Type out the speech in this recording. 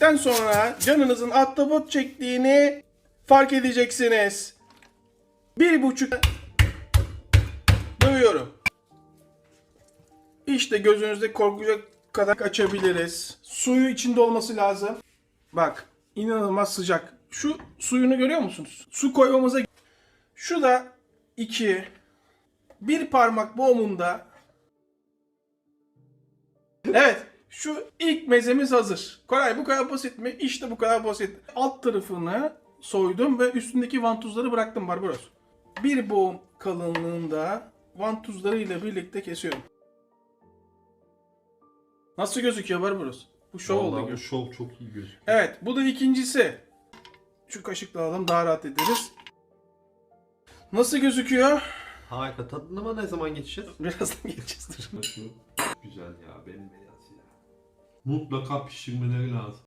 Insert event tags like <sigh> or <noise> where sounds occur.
pişirdikten sonra canınızın ahtapot çektiğini fark edeceksiniz. Bir buçuk dövüyorum. İşte gözünüzde korkacak kadar açabiliriz. Suyu içinde olması lazım. Bak inanılmaz sıcak. Şu suyunu görüyor musunuz? Su koymamıza şu da iki bir parmak boğumunda Evet şu ilk mezemiz hazır. Koray bu kadar basit mi? İşte bu kadar basit. Alt tarafını soydum ve üstündeki vantuzları bıraktım Barbaros. Bir boğum kalınlığında vantuzlarıyla birlikte kesiyorum. Nasıl gözüküyor Barbaros? Bu şov oldu. Bu şov çok iyi gözüküyor. Evet bu da ikincisi. Şu kaşıkla alalım daha rahat ederiz. Nasıl gözüküyor? Harika. Tadına ne zaman geçeceğiz? <laughs> Birazdan geçeceğiz. Güzel ya benim beyaz ya. Mutlaka pişirmeleri lazım.